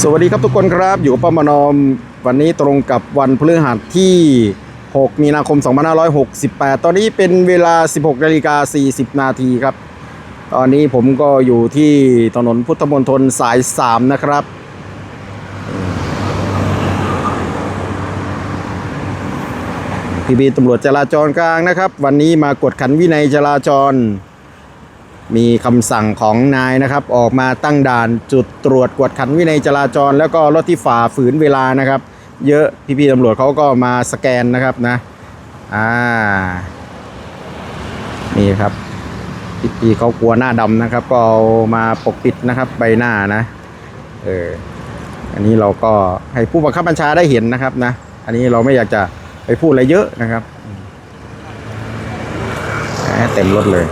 สวัสดีครับทุกคนครับอยู่กับป้ามานอมวันนี้ตรงกับวันพฤหัสที่ 6 มีนาคม 2568 ตอนนี้เป็นเวลา 16นาฬิกา40 นาทีครับ ตอนนี้ผมก็อยู่ที่ถนนพุทธมณฑลสาย 3 นะครับ พี่บีตำรวจจราจรกลางนะครับ วันนี้มากดขันวินัยจราจร มีคำสั่งของนายนะครับออกมาตั้งด่านจุดตรวจกวดขันวินัยจราจร แล้วก็รถที่ฝ่าฝืนเวลานะครับ เยอะพี่ๆตำรวจเขาก็มาสแกนนะครับนะอ่านี่ครับพี่ๆเขากลัวหน้าดำนะครับ ก็เอามาปกปิดนะครับใบหน้านะเอออันนี้เราก็ให้ผู้บังคับบัญชาได้เห็นนะครับนะ อันนี้เราไม่อยากจะไปพูดอะไรเยอะนะครับเต็มรถเลย